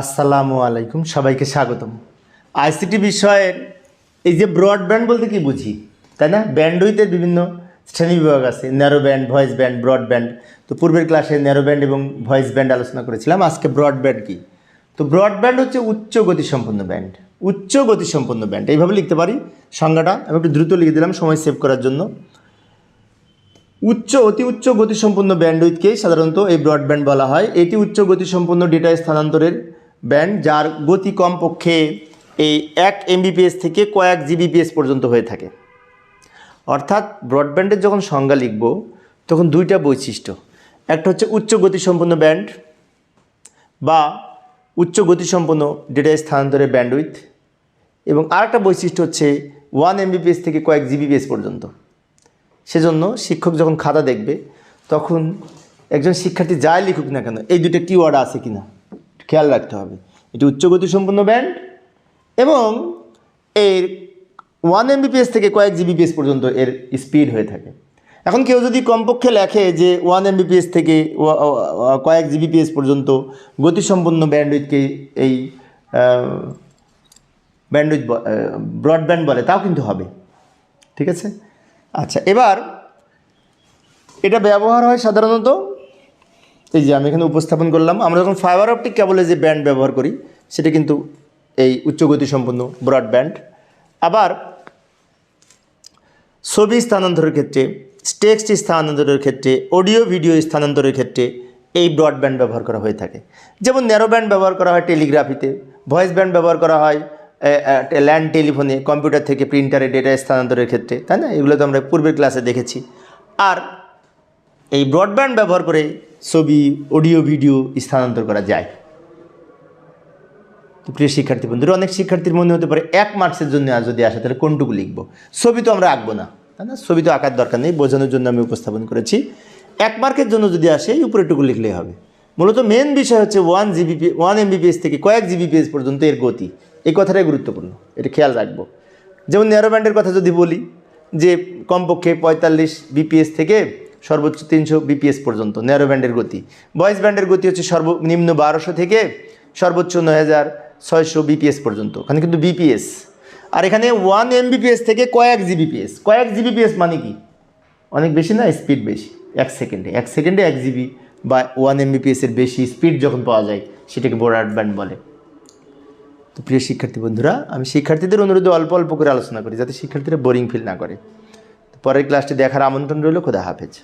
আসসালামু আলাইকুম, সবাইকে স্বাগতম। আইসিটি বিষয়ের এই যে ব্রডব্যান্ড বলতে কি বুঝি? তাই না? ব্যান্ডউইথের বিভিন্ন শ্রেণি বিভাগ আছে narrow band voice band broadband তো পূর্বের ক্লাসে ন্যারো ব্যান্ড এবং ভয়েস ব্যান্ড আলোচনা করেছিলাম, আজকে ব্রডব্যান্ড কি? তো ব্রডব্যান্ড হচ্ছে উচ্চ গতিসম্পন্ন ব্যান্ড উচ্চ গতিসম্পন্ন ব্যান্ড এইভাবে লিখতে পারি, সংজ্ঞাটা আমি একটু দ্রুত লিখে দিলাম, সময় সেভ করার জন্য। উচ্চ, অতি উচ্চ গতিসম্পন্ন ব্যান্ডউইথকেই সাধারণত এই ব্রডব্যান্ড বলা হয়। এটি উচ্চ গতিসম্পন্ন ডেটা স্থানান্তরের ব্যান্ড যার গতি কমপক্ষে এই এক এমবিপিএস থেকে কয়েক জিবিপিএস পর্যন্ত হয়ে থাকে। অর্থাৎ ব্রডব্যান্ডের যখন সংজ্ঞা লিখব, তখন দুইটা বৈশিষ্ট্য। একটা হচ্ছে উচ্চ গতিসম্পন্ন ব্যান্ড বা উচ্চ গতিসম্পন্ন ডেটা স্থানান্তরের ব্যান্ডউইথ এবং আরেকটা বৈশিষ্ট্য হচ্ছে ওয়ান এমবিপিএস থেকে কয়েক জিবিপিএস পর্যন্ত। সেজন্য শিক্ষক যখন খাতা দেখবে, তখন একজন শিক্ষার্থী যাই লিখুক না কেন, এই দুটো কিওয়ার্ড আছে কিনা। খেয়াল রাখতে হবে। এটি উচ্চ গতিসম্পন্ন ব্যান্ড এবং এর ওয়ান এমবিপিএস থেকে কয়েক জিবিপিএস পর্যন্ত এর স্পিড হয়ে থাকে। এখন কেউ যদি কমপক্ষে লেখে যে ওয়ান এমবিপিএস থেকে কয়েক জিবিপিএস পর্যন্ত গতিসম্পন্ন ব্যান্ডউইথকে এই ব্যান্ডউইথ ব্রডব্যান্ড বলে, তাও কিন্তু হবে। ঠিক আছে? আচ্ছা এবার এটা ব্যবহার হয় সাধারণত এই যে আমি এখানে উপস্থাপন করলাম, আমরা যখন ফাইবার অপটিক কেবলে যে ব্যান্ড ব্যবহার করি, সেটা কিন্তু এই উচ্চ গতিসম্পন্ন ব্রডব্যান্ড আবার ছবি স্থানান্তরের ক্ষেত্রে টেক্সট স্থানান্তরের ক্ষেত্রে অডিও ভিডিও স্থানান্তরের ক্ষেত্রে এই ব্রডব্যান্ড ব্যবহার করা হয়ে থাকে। যেমন ন্যারো ব্যান্ড ব্যবহার করা হয় টেলিগ্রাফিতে ভয়েস ব্যান্ড ব্যবহার করা হয় ল্যান্ড টেলিফোনে কম্পিউটার থেকে প্রিন্টারে ডেটা স্থানান্তরের ক্ষেত্রে, তাই না? এগুলো তো আমরা পূর্বের ক্লাসে দেখেছি। আর এই ব্রডব্যান্ড ব্যবহার করে ছবি অডিও ভিডিও স্থানান্তর করা যায়। প্রিয় শিক্ষার্থী বন্ধুরা, অনেক শিক্ষার্থীর মনে হতে পারে এক মার্কসের জন্য যদি আসে, তাহলে কোনটুকু লিখব? ছবি তো আমরা আঁকবো না, তাই না? ছবি তো আঁকার দরকার নেই, বোঝানোর জন্য আমি উপস্থাপন করেছি। এক মার্কের জন্য যদি আসে, এই উপরেটুকু লিখলেই হবে। মূলত মেন বিষয় হচ্ছে ওয়ান জিবিপি ওয়ান এমবিপিএস থেকে কয়েক জিবিপিএস পর্যন্ত এর গতি। এই কথাটাই গুরুত্বপূর্ণ, এটা খেয়াল রাখব। যেমন ন্যারো ব্যান্ডের কথা যদি বলি, যে কমপক্ষে পঁয়তাল্লিশ বিপিএস থেকে সর্বোচ্চ তিনশো বিপিএস পর্যন্ত ন্যারো ব্যান্ডের গতি। ভয়েস ব্যান্ডের গতি হচ্ছে সর্বনিম্ন বারোশো থেকে সর্বোচ্চ নয় হাজার ছয়শো বিপিএস পর্যন্ত, ওখানে কিন্তু বিপিএস। আর এখানে ওয়ান এমবিপিএস থেকে কয়েক জিবিপিএস কয়েক জিবিপিএস মানে কি? অনেক বেশি না? স্পিড বেশি। এক সেকেন্ডে এক সেকেন্ডে এক জিবি বা ওয়ান এমবিপিএস এর বেশি স্পিড যখন পাওয়া যায়, সেটাকে ব্রডব্যান্ড বলে। তো প্রিয় শিক্ষার্থী বন্ধুরা, আমি শিক্ষার্থীদের অনুরোধে অল্প অল্প করে আলোচনা করি, যাতে শিক্ষার্থীরা বোরিং ফিল না করে। পরের ক্লাসটি দেখার আমন্ত্রণ রইল, খোদা হাফেজ।